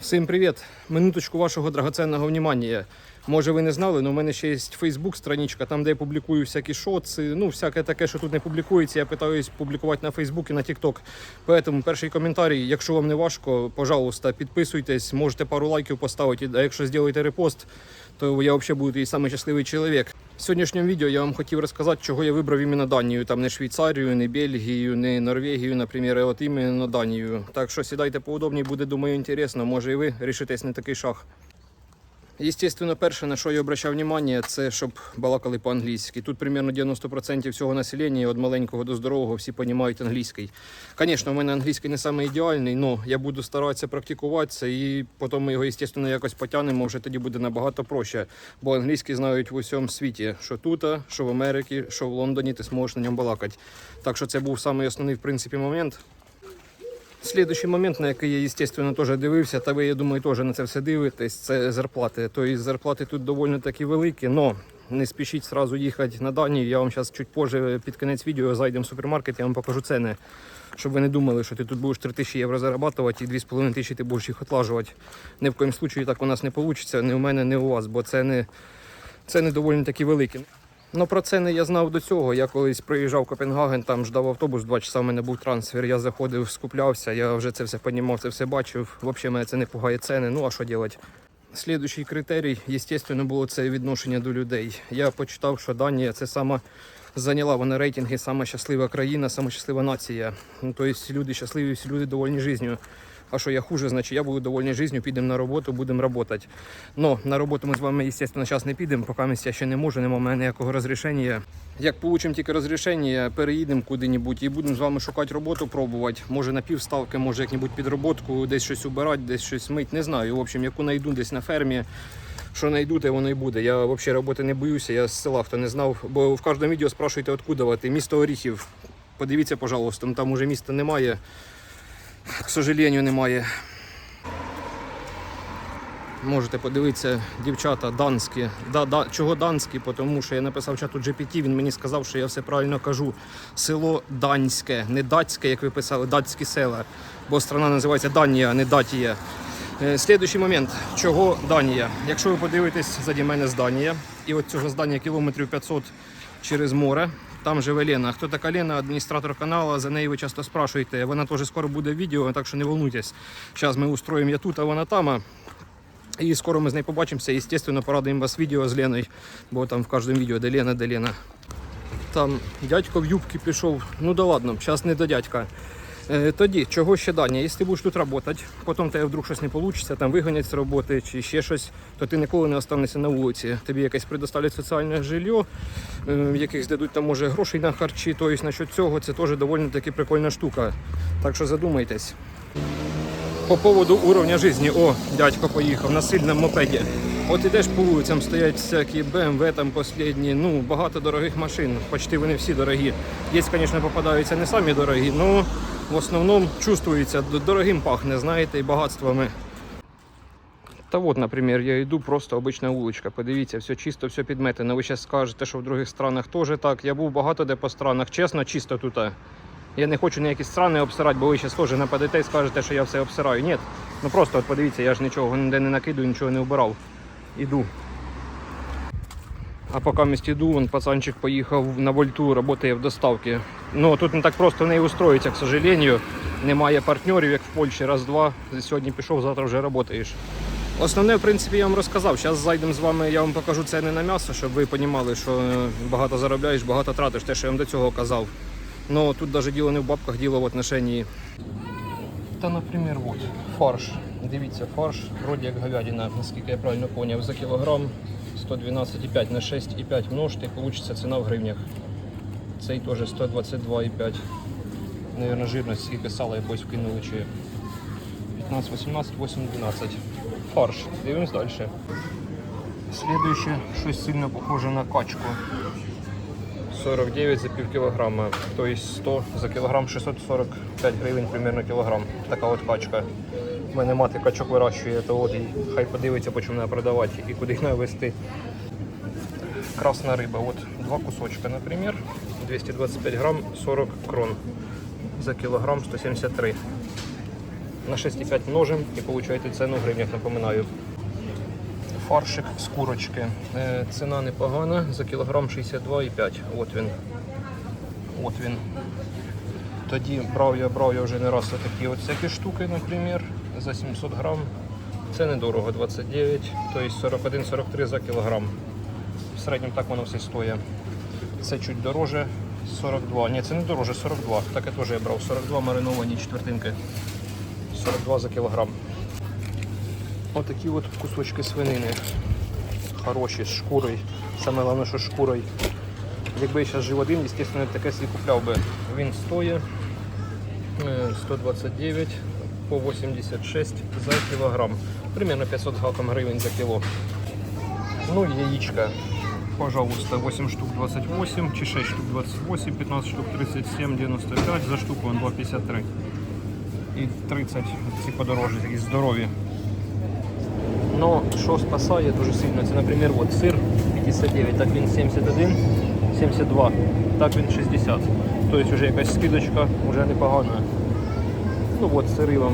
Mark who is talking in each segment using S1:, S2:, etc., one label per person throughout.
S1: Всім привіт! Минуточку вашого драгоценного внимання. Може ви не знали, але у мене ще є Facebook страничка, там де я публікую всякі шоци, ну всяке таке, що тут не публікується. Я питаюсь публікувати на Facebook і на TikTok. Поэтому перший коментарій, якщо вам не важко, пожалуйста, підписуйтесь, можете пару лайків поставити. А якщо зробите репост, то я взагалі буду і самий щасливий чоловік. В сьогоднішньому відео я вам хотів розказати, чого я вибрав іменно Данію. Там не Швейцарію, не Бельгію, не Норвегію, наприклад, а от іменно Данію. Так що сідайте поудобні, буде думаю інтересно. Може і ви рішитесь на такий шаг. Естественно, перше, на що я обращав увагу, це щоб балакали по-англійськи. Тут примерно 90% всього населення, від маленького до здорового, всі розуміють англійський. Звісно, в мене англійський не самий ідеальний, але я буду старатися практикуватися і потім ми його, естественно, якось потягнемо, вже тоді буде набагато проще. Бо англійський знають в усьому світі, що тут, що в Америці, що в Лондоні, ти зможеш на ньому балакати. Так що це був самий основний, в принципі, момент. Слідуючий момент, на який я, звісно, теж дивився, та ви, я думаю, теж на це все дивитесь, це зарплати. Тобто зарплати тут доволі такі великі, але не спішіть сразу їхати на Данію. Я вам зараз чуть позже під кінець відео зайдемо в супермаркет, я вам покажу ціни. Щоб ви не думали, що ти тут будеш 3 тисячі євро зарабатувати і 2,5 тисячі ти будеш їх отлажувати. Ні в коїм случаї так у нас не вийде, ні у мене, ні у вас, бо це не, це не доволі такі великі. Ну про це не я знав до цього. Я колись приїжджав в Копенгаген, там ждав автобус, два часа в мене був трансфер. Я заходив, скуплявся, я вже це все понімав, це все бачив. Взагалі мене це не пугає ціни. Ну а що робити? Слідуючий критерій, звісно, було це відношення до людей. Я почитав, що Данія це сама зайняла вона рейтинги, сама щаслива країна, сама щаслива нація. Ну, тобто люди щасливі, всі люди довольні життю. А що я хуже, значить я буду довольний життю, підемо на роботу, будемо працювати. Но на роботу ми з вами, звісно, зараз не підемо, поки ми ще не можу, немає в мене ніякого розрішення. Як получимо тільки розрішення, переїдемо куди-небудь і будемо з вами шукати роботу, пробувати. Може на півставки, може як-небудь підроботку, десь щось убирати, десь щось мить, не знаю. В общем, яку знайду десь на фермі. Що знайду, те воно і буде. Я взагалі роботи не боюся, я з села, хто не знав. Бо в кожному відео спрашуєте, откуда. Ти місто Оріхів. Подивіться, пожалуйста, там уже міста немає. К сожалению, немає. Можете подивитися, дівчата данські. Да, да, чого данські? Тому що я написав чату GPT, він мені сказав, що я все правильно кажу. Село Данське, не датське, як ви писали, датські села. Бо страна називається Данія, а не Датія. Е, Слідуючий момент, чого Данія? Якщо ви подивитесь заді мене здання, і от цього здання кілометрів 500 через море, там живе Лена. Хто така Лена, адміністратор каналу, за неї ви часто спрашуєте. Вона теж скоро буде в відео, так що не волнуйтесь. Зараз ми устроїмо я тут, а вона там. І скоро ми з нею побачимося. І, звісно, порадуємо вас відео з Леною, бо там в кожному відео де Лена, де Лена. Там дядько в юбки пішов. Ну да ладно, зараз не до дядька. Е, Тоді, чого ще Даня? Якщо ти будеш тут працювати, потім тебе вдруг щось не вийде, там виганять з роботи чи ще щось, то ти ніколи не останешся на вулиці. Тобі якесь предоставлять соціальне жилье, е, яких здадуть там може грошей на харчі, тобто насчет цього це теж доволі таки прикольна штука. Так що задумайтесь. По поводу уровня жизни. О, дядько поїхав на сильному мопеді. От ідеш по вулицям стоять всякі BMW там последні, ну багато дорогих машин, почти вони всі дорогі. Є, звісно, попадаються не самі дорогі, але в основному чувствується, дорогим пахне, знаєте, і багатствами. Та от, наприклад, я йду просто обична вуличка. Подивіться, все чисто, все підметено. Ви зараз скажете, що в других странах теж так. Я був багато де по странах. Чесно, чисто тут. Я не хочу ніякі страни обсирати, бо ви зараз теж нападете і скажете, що я все обсираю. Ні. Ну просто от подивіться, я ж нічого ніде не накидую, нічого не вбирав. Іду. А поки місті іду, вон пацанчик поїхав на вольту, працює в доставці. Ну тут не так просто не устроїться, к сожалению. Немає партнерів, як в Польщі, раз-два. Сьогодні пішов, завтра вже працюєш. Основне, в принципі, я вам розказав. Зараз зайдемо з вами, я вам покажу ціни на м'ясо, щоб ви розуміли, що е, багато заробляєш, багато тратиш, те, що я вам до цього казав. Ну тут навіть діло не в бабках, діло в отношенні. Та, наприклад, от, фарш. Дивіться, фарш, вроді як говядина, наскільки я правильно зрозумів, за кілограм 112,5 на 6,5 множте, і вийде ціна в гривнях. Цей теж 122,5. Наверно, жирність, скільки сала якось вкинули чи 15, 18, 8, 12. Фарш. Дивимось далі. Слідуюче щось сильно похоже на качку. 49 за пів кілограма, тобто 100 за кілограм 645 гривень примерно кілограм. Така от качка. У мене мати качок вирощує, то от і хай подивиться, по чому продавати і куди їх навести. Красна риба, от два кусочка, наприклад, 225 грам 40 крон. За кілограм 173. На 6,5 множим і получаєте ціну в гривнях, напоминаю. Фаршик з курочки. Е, Ціна непогана, за кілограм 62,5. От він. От він. Тоді брав я, брав я вже не раз такі всякі штуки, наприклад, за 700 грам. Це недорого, 29, тобто 41-43 за кілограм. В середньому так воно все стоїть. Це чуть дороже, 42. Ні, це не дороже, 42. Таке теж я брав. 42 мариновані четвертинки. 42 за кілограм. Отакі от кусочки свинини. Хороші, з шкурою. Саме головне, що з шкурою. Якби я зараз жив один, звісно, таке собі купляв би. Він стоїть е, 129 по 86 за кілограм. Примерно 500 з гаком гривень за кіло. Ну, яичко. Пожалуйста, 8 штук 28, чи 6 штук 28, 15 штук 37, 95, за штуку он 2,53. І 30 ці подорожі, такі здорові. Но що спасає дуже сильно, це, наприклад, от сир 59, так він 71, 72, так він 60. Тобто вже якась скидочка, вже непогана. Ну от сири вам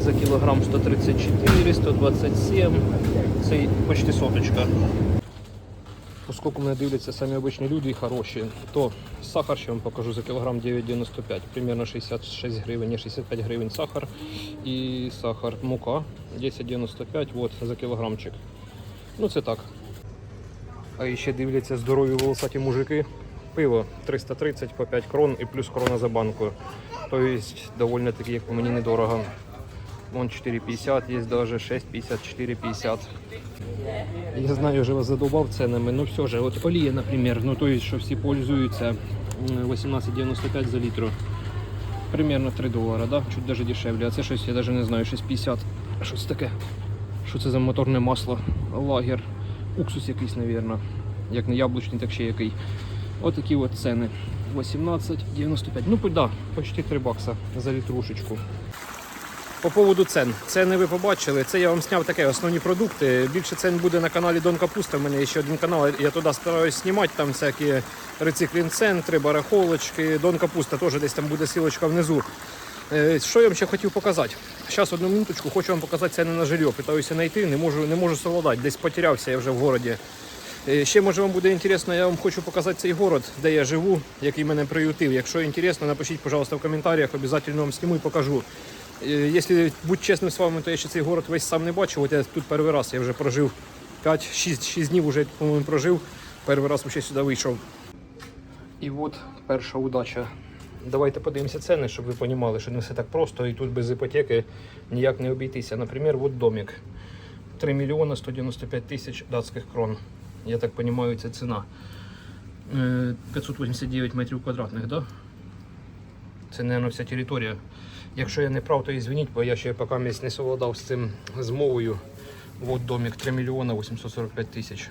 S1: за кілограм 134, 127, це почти соточка. Оскільки мене дивляться самі обичні люди і хороші, то сахар ще вам покажу за кілограм 9,95, примерно 66 гривень, не 65 гривень сахар і сахар, мука 10,95 от, за кілограмчик. Ну це так. А ще дивляться здорові волосаті мужики. Пиво 330 по 5 крон і плюс крона за банку. Тобто доволі таки, як мені, недорого. Вон 4,50, є даже 6,50, 4,50. Я знаю, вже вас задовбав ценами, но все же, от олія, наприклад, ну то есть, що всі пользуються 18,95 за літру. Примерно 3 долара, да? чуть даже дешевле. А це щось, я даже не знаю, 6,50. Що це таке? Що це за моторне масло? Лагер. Уксус якийсь, напевно. Як не яблучний, так ще який. От такі от ціни. 18,95. Ну, да, почти 3 бакса за літрушечку. По поводу цен. Ціни ви побачили. Це я вам зняв таке основні продукти. Більше цен буде на каналі Дон Капуста. У мене є ще один канал. Я туди стараюсь знімати там всякі рециклінг-центри, барахолочки. Дон Капуста теж десь там буде силочка внизу. Е, Що я вам ще хотів показати? Зараз одну минуточку хочу вам показати ціни на жилье. Питаюся знайти, не можу, не можу совладати. Десь потерявся я вже в городі. Е, Ще може вам буде інтересно, я вам хочу показати цей город, де я живу, який мене приютив. Якщо інтересно, напишіть, пожалуйста, в коментарях, обов'язково вам зніму і покажу. Е, Якщо бути чесним з вами, то я ще цей город весь сам не бачив. От я тут перший раз я вже прожив 5-6 днів вже, по-моєму, прожив. Перший раз ще сюди вийшов. І от перша удача. Давайте подивимося ціни, щоб ви розуміли, що не все так просто і тут без іпотеки ніяк не обійтися. Наприклад, от домик. 3 мільйона 195 тисяч датських крон. Я так розумію, це ціна. Е, 589 метрів квадратних, да? Це, мабуть, вся територія. Якщо я не прав, то і звініть, бо я ще поки місць не совладав з цим з мовою. От домик 3 мільйона 845 тисяч.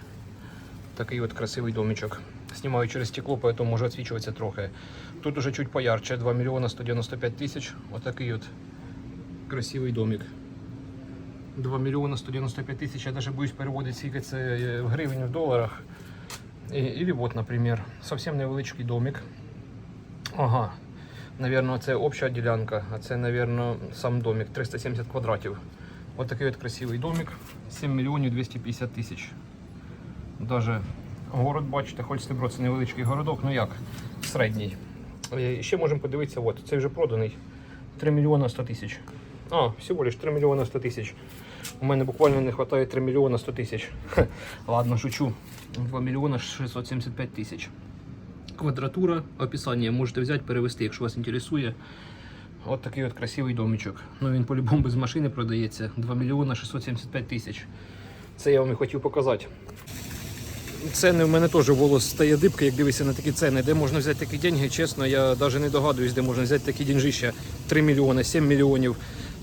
S1: Такий от красивий домичок. Знімаю через стекло, поэтому може відсвічуватися трохи. Тут уже чуть поярче, 2 мільйона 195 тисяч. Отакий от красивий домик. 2 мільйона 195 тисяч. Я навіть боюсь переводити скільки це е, в гривень в доларах. І, Или вот, наприклад, совсем невеличкий домик. Ага. Наверно, це обща ділянка, а це, наверно, сам домик 370 квадратів. Ось такий от красивий домик. 7 мільйонів 250 тисяч. Даже город, бачите, хоч Стебро це невеличкий городок, ну як, середній. Е, Ще можемо подивитися, от, цей вже проданий. 3 мільйона 100 тисяч. А, всього лиш 3 мільйона 100 тисяч. У мене буквально не вистачає 3 мільйона 100 тисяч. Ладно, шучу. 2 мільйона 675 тисяч. Квадратура, описання можете взяти, перевести, якщо вас інтересує. От такий от красивий домичок. Ну він по-любому без машини продається. 2 мільйона 675 тисяч. Це я вам і хотів показати. Ціни в мене теж волос стає дибка, як дивишся на такі ціни. Де можна взяти такі деньги, чесно, я навіть не догадуюсь, де можна взяти такі деньжища. 3 мільйони, 7 мільйонів.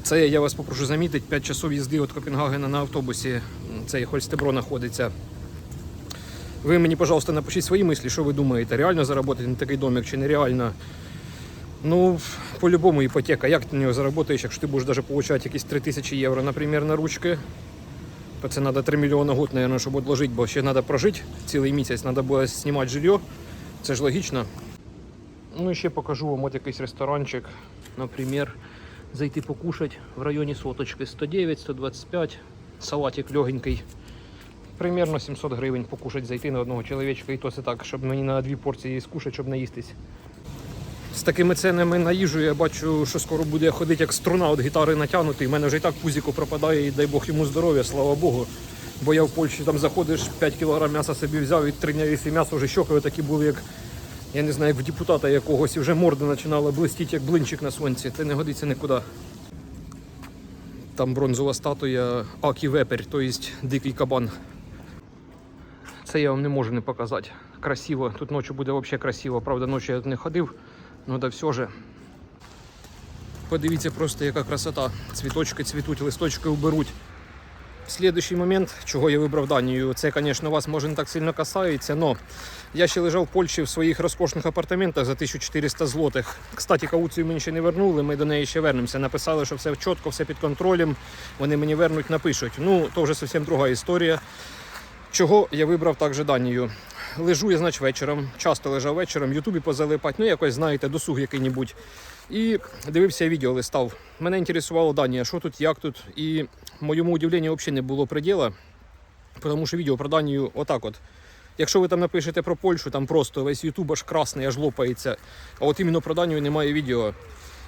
S1: Це я вас попрошу замітити, 5 часов їзди від Копенгагена на автобусі. Цей Хольстебро знаходиться. Ви мені, пожалуйста, напишіть свої мислі, що ви думаєте, реально заробити на такий домик чи нереально. Ну, по-любому іпотека. Як ти на нього заработаєш, якщо ти будеш даже получати якісь 3 тисячі євро, наприклад, на ручки, то це треба 3 мільйони год, наверное, щоб відложити, бо ще треба прожити цілий місяць, треба буде знімати жилье. Це ж логічно. Ну і ще покажу вам от якийсь ресторанчик, наприклад, зайти покушати в районі соточки 109-125, салатик легенький. Примерно 700 гривень покушать зайти на одного чоловічка, і то це так, щоб мені на дві порції скушати, щоб наїстись. З такими ценами на їжу я бачу, що скоро буде ходити як струна від гітари натягнутий. У мене вже і так пузіко пропадає, і дай Бог йому здоров'я, слава Богу. Бо я в Польщі там заходиш, 5 кг м'яса собі взяв і три дня і м'ясо вже щоки такі були, як я не знаю, як в депутата якогось, і вже морда починала блистіти, як блинчик на сонці. Це не годиться нікуди. Там бронзова статуя Акі Вепер, тобто дикий кабан. Це я вам не можу не показати. Красиво. Тут ночі буде взагалі красиво. Правда, ночі я не ходив, ну да все же. Подивіться просто, яка красота. Цвіточки цвітуть, листочки уберуть. Слідуючий момент, чого я вибрав Данію, це, звісно, вас може не так сильно касається, але я ще лежав в Польщі в своїх розкошних апартаментах за 1400 злотих. Кстати, кауцію мені ще не вернули, ми до неї ще вернемося. Написали, що все чітко, все під контролем. Вони мені вернуть, напишуть. Ну, то вже зовсім друга історія. Чого я вибрав також Данію? Лежу я, значить, вечором, часто лежав вечором, Ютубі позалипати, ну якось, знаєте, досуг який-небудь. І дивився відео, листав. Мене інтересувало Данія, що тут, як тут. І моєму удивленню взагалі не було приділа, тому що відео про Данію отак от. Якщо ви там напишете про Польщу, там просто весь Ютуб аж красний, аж лопається. А от іменно про Данію немає відео.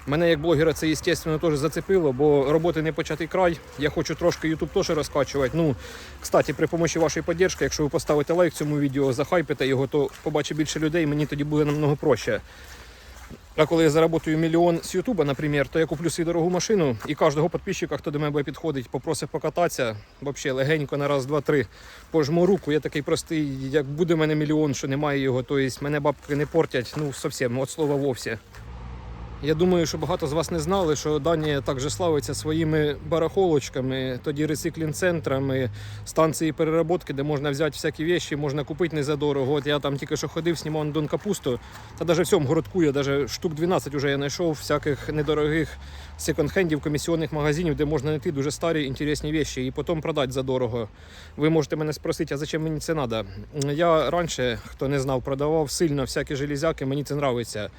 S1: Мене як блогера це, звісно, теж зацепило, бо роботи не початий край. Я хочу трошки Ютуб теж розкачувати. Ну, кстати, при допомогі вашої підтримки, якщо ви поставите лайк цьому відео, захайпите його, то побачить більше людей, мені тоді буде намного проще. А коли я заработаю мільйон з Ютуба, наприклад, то я куплю собі дорогу машину і кожного підписчика, хто до мене підходить, попросить покататися, взагалі легенько на раз, два, три, пожму руку. Я такий простий, як буде в мене мільйон, що немає його, то мене бабки не портять, ну зовсім, от слова вовсе. Я думаю, що багато з вас не знали, що Данія також славиться своїми барахолочками, тоді рециклінг-центрами, станції переработки, де можна взяти всякі речі, можна купити не за дорого. От я там тільки що ходив, знімав на Дон Капусту, та навіть в цьому городку я навіть штук 12 вже я знайшов всяких недорогих секонд-хендів, комісіонних магазинів, де можна знайти дуже старі інтересні речі і потім продати за дорого. Ви можете мене спросити, а зачем мені це треба? Я раніше, хто не знав, продавав сильно всякі железяки, мені це подобається.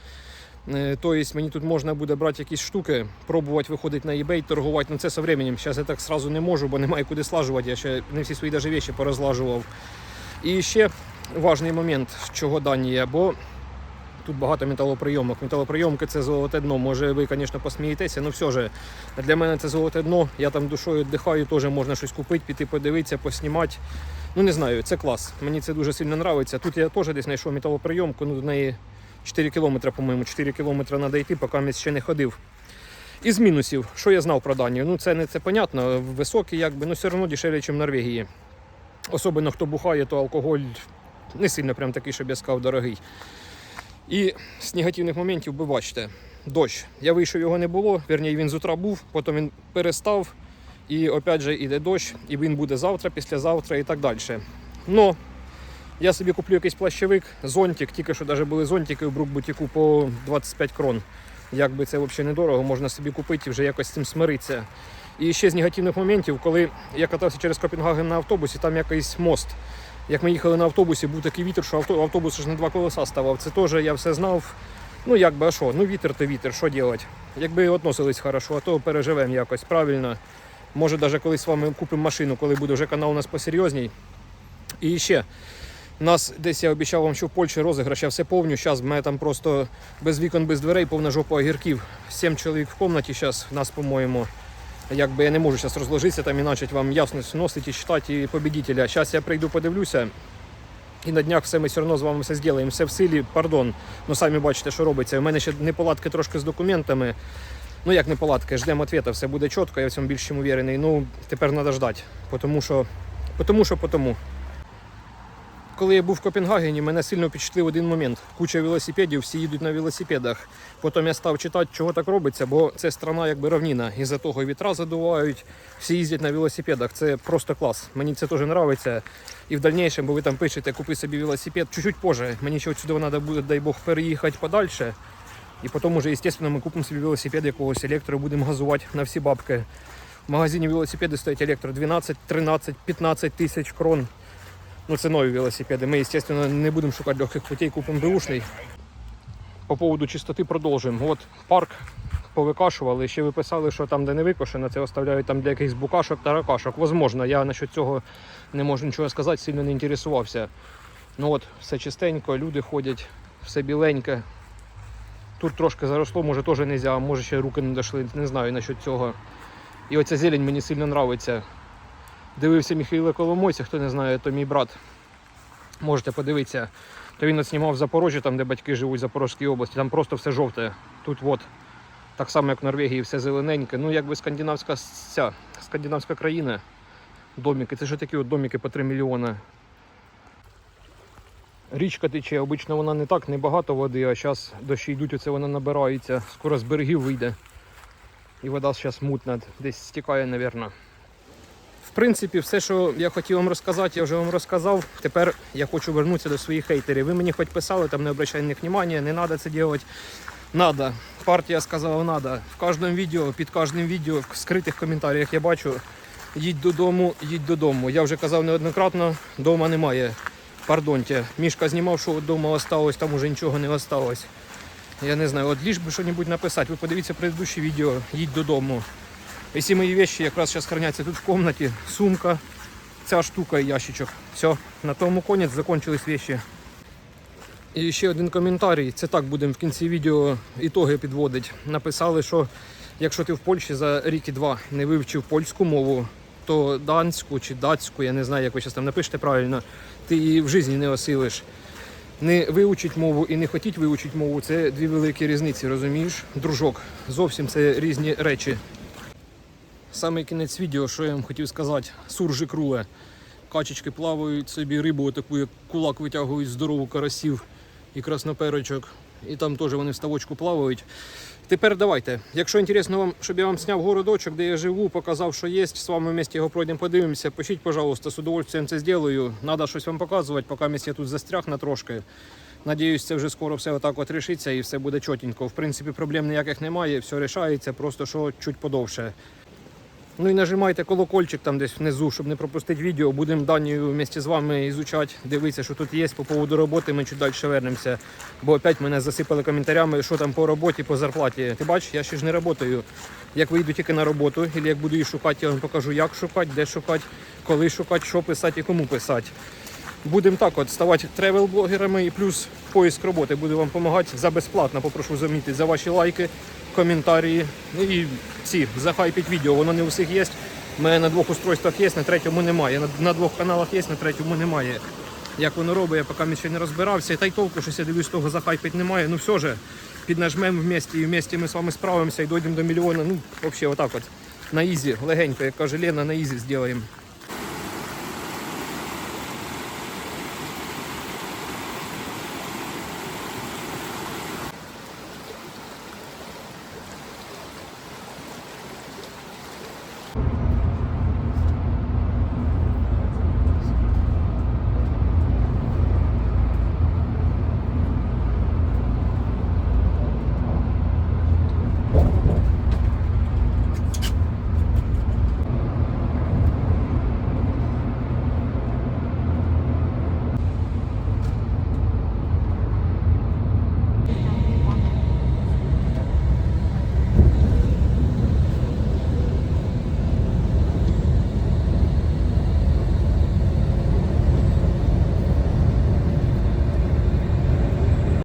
S1: Тобто мені тут можна буде брати якісь штуки, пробувати виходити на eBay, торгувати. Ну це з временем. Зараз я так сразу не можу, бо немає куди слажувати. Я ще не всі свої даже речі порозлажував. І ще важний момент, чого Данія, бо тут багато металоприйомок. Металоприйомки це золоте дно. Може, ви, звісно, посмієтеся, але все ж для мене це золоте дно. Я там душою віддихаю, теж можна щось купити, піти подивитися, поснімати. Ну не знаю, це клас. Мені це дуже сильно подобається. Тут я теж десь знайшов металоприйомку, ну до неї. 4 кілометри, по-моєму, 4 кілометри треба йти, поки я ще не ходив. Із мінусів, що я знав про Данію? Ну, це не це понятно, високий, якби, ну все одно дешевле, ніж в Норвегії. Особливо хто бухає, то алкоголь не сильно прям такий, щоб я сказав, дорогий. І з негативних моментів ви бачите, дощ. Я вийшов, його не було, вірніше він з утра був, потім він перестав, і опять же йде дощ, і він буде завтра, післязавтра і так далі. Но я собі куплю якийсь плащовик, зонтик, тільки що навіть були зонтики в Брукбутіку по 25 крон. Якби це взагалі недорого, можна собі купити і вже якось з цим смиритися. І ще з негативних моментів, коли я катався через Копенгаген на автобусі, там якийсь мост. Як ми їхали на автобусі, був такий вітер, що авто, автобус ж на два колеса ставав. Це теж я все знав. Ну якби, а що? Ну вітер то вітер, що робити? Якби относились хорошо, а то переживемо якось правильно. Може, навіть колись з вами купимо машину, коли буде вже канал у нас посерйозній. І ще. Нас десь я обіцяв вам, що в Польщі розіграш, я все повню. Зараз в мене там просто без вікон, без дверей, повна жопа огірків. Сім чоловік в кімнаті зараз нас, по-моєму. Якби я не можу зараз розложитися там і почати вам ясність носити і читати і победителя. Зараз я прийду, подивлюся. І на днях все ми все одно з вами все зробимо. Все в силі, пардон. Ну самі бачите, що робиться. У мене ще неполадки трошки з документами. Ну як неполадки, ждемо відповіді, все буде чітко, я в цьому більш чим уверений. Ну, тепер треба ждати. Тому що, тому що, тому. Коли я був в Копенгагені, мене сильно впечатлив один момент. Куча велосипедів, всі їдуть на велосипедах. Потім я став читати, чого так робиться, бо це страна якби равніна. Із-за того вітра задувають, всі їздять на велосипедах. Це просто клас. Мені це теж подобається. І в дальнейшем, бо ви там пишете, купи собі велосипед. Чуть-чуть позже. Мені ще отсюди треба буде, дай Бог, переїхати подальше. І потім уже, естественно, ми купимо собі велосипед якогось електро, будемо газувати на всі бабки. В магазині велосипеди стоять електро 12, 13, 15 тисяч крон. Ну, це нові велосипеди. Ми, естественно, не будемо шукати легких путей, купимо беушний. По поводу чистоти продовжуємо. От парк повикашували. Ще ви писали, що там, де не викошено, це оставляють там для якихось букашок та ракашок. Возможно, я насчет цього не можу нічого сказати, сильно не інтересувався. Ну от, все чистенько, люди ходять, все біленьке. Тут трошки заросло, може теж не можна, може ще руки не дійшли, не знаю насчет цього. І оця зелень мені сильно подобається. Дивився Михайла Коломойця, хто не знає, то мій брат. Можете подивитися. То він знімав в Запорожжі, там, де батьки живуть в Запорозькій області, там просто все жовте. Тут от, так само, як в Норвегії, все зелененьке. Ну, якби скандинавська ця, скандинавська країна. Доміки. Це ж такі от доміки по 3 мільйони. Річка тече, обично вона не так, не багато води, а зараз дощі йдуть, оце вона набирається. Скоро з берегів вийде. І вода зараз мутна, десь стікає, мабуть. Принципі, все, що я хотів вам розказати, я вже вам розказав. Тепер я хочу вернутися до своїх хейтерів. Ви мені хоч писали, там не обращай на них внимання, не треба це робити. Надо. Партія сказала, надо. В кожному відео, під кожним відео, в скритих коментарях я бачу. Їдь додому, їдь додому. Я вже казав неоднократно, вдома немає. Пардонте. Мішка знімав, що вдома осталось, там уже нічого не осталось. Я не знаю, от ліж би щось написати. Ви подивіться предыдущее відео, їдь додому. Всі мої вещи якраз зараз храняться тут в комнаті. Сумка, ця штука і ящичок. Все, на тому конець закончились вещи. І ще один коментарій. Це так будемо в кінці відео ітоги підводити. Написали, що якщо ти в Польщі за рік і два не вивчив польську мову, то данську чи датську, я не знаю, як ви зараз там напишете правильно, ти її в житті не осилиш. Не вивчить мову і не хотіть вивчити мову це дві великі різниці, розумієш? Дружок. Зовсім це різні речі. Саме кінець відео, що я вам хотів сказати, суржик руле. Качечки плавають собі, рибу таку, як кулак витягують здорову карасів і красноперочок. І там теж вони в ставочку плавають. Тепер давайте. Якщо інтересно вам, щоб я вам зняв городочок, де я живу, показав, що є, з вами вместе його пройдемо, подивимося. Пишіть, пожалуйста, з удовольствием це зроблю. Надо щось вам показувати, поки я тут застряг на трошки. Надіюсь, це вже скоро все отак от рішиться і все буде чотенько. В принципі, проблем ніяких немає, все рішається, просто що чуть подовше. Ну і нажимайте колокольчик там десь внизу, щоб не пропустити відео. Будемо Данію вместе з вами ізучати, дивитися, що тут є по поводу роботи. Ми чуть далі вернемося. Бо опять мене засипали коментарями, що там по роботі, по зарплаті. Ти бачиш, я ще ж не працюю. Як вийду тільки на роботу, або як буду її шукати, я вам покажу, як шукати, де шукати, коли шукати, що писати і кому писати. Будемо так от ставати тревел-блогерами і плюс поиск роботи. Буду вам допомагати за безплатно. Попрошу замітити за ваші лайки, коментарі. Ну і ці захайпіть відео. Воно не у всіх є. У мене на двох устройствах є, на третьому немає. На, на двох каналах є, на третьому немає. Як воно робить, я поки ще не розбирався. Та й толку, щось я дивлюсь, того захайпить немає. Ну все же, піднажмемо вместе і вместе ми з вами справимося і дійдемо до мільйона. Ну, взагалі, отак от. На ізі, легенько, як каже Лена, на ізі зробимо.